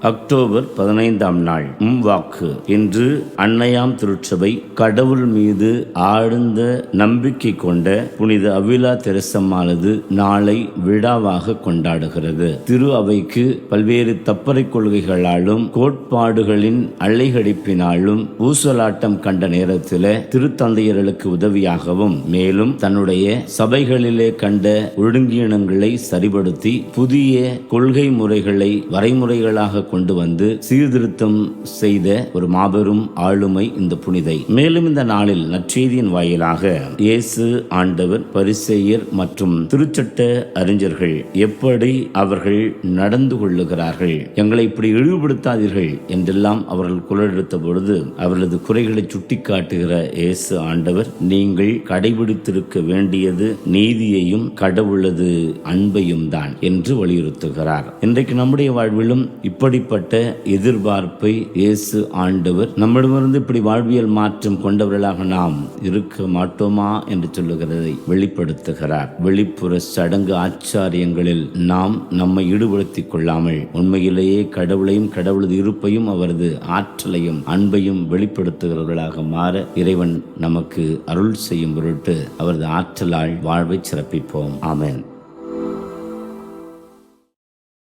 October பதினைந்தாம் நாள் வாக்கு. இன்று அன்னையாம் திருச்சபை கடவுள் மீது ஆழ்ந்த நம்பிக்கை கொண்ட புனித அவிலா தெரசம்மானது நாளை விழாவாக கொண்டாடுகிறது. திரு அவைக்கு பல்வேறு தப்பறை கொள்கைகளாலும் கோட்பாடுகளின் அலைகடிப்பினாலும் ஊசலாட்டம் கண்ட நேரத்தில் திருத்தந்தையர்களுக்கு உதவியாகவும் மேலும் தன்னுடைய சபைகளிலே கண்ட ஒழுங்கீனங்களை சரிபடுத்தி புதிய கொள்கை முறைகளை வரைமுறைகளாக கொண்டு வந்து சீர்திருத்தம் செய்த ஒரு மாபெரும் ஆளுமை இந்த புனிதை. மேலும் இந்த நாளில் நற்செய்தியின் வாயிலாக இயேசு ஆண்டவர் பரிசெயர் மற்றும் திருச்சட்ட அறிஞர்கள் எப்படி அவர்கள் நடந்து கொள்ளுகிறார்கள் எங்களை இப்படி இழிவுபடுத்தாதீர்கள் என்றெல்லாம் அவர்கள் குரலெடுத்த பொழுது அவர்களது குறைகளை சுட்டிக்காட்டுகிற இயேசு ஆண்டவர் நீங்கள் கடைபிடித்திருக்க வேண்டியது நீதியையும் கடவுளது அன்பையும் தான் என்று வலியுறுத்துகிறார். இன்றைக்கு நம்முடைய வாழ்விலும் இப்படி அப்படிப்பட்ட எதிர்பார்ப்பை இயேசு ஆண்டவர் நம்மிடமிருந்து இப்படி வாழ்வியல் மாற்றம் கொண்டவர்களாக நாம் இருக்க மாட்டோமா என்று சொல்லுகிறதை வெளிப்படுத்துகிறார். வெளிப்புற சடங்கு ஆச்சாரியங்களில் நாம் நம்மை ஈடுபடுத்திக் கொள்ளாமல் உண்மையிலேயே கடவுளையும் கடவுளது இருப்பையும் அவரது ஆற்றலையும் அன்பையும் வெளிப்படுத்துகிறவர்களாக மாற இறைவன் நமக்கு அருள் செய்யும் பொருட்டு அவரது ஆற்றலால் வாழ்வை சிறப்பிப்போம். ஆமேன்.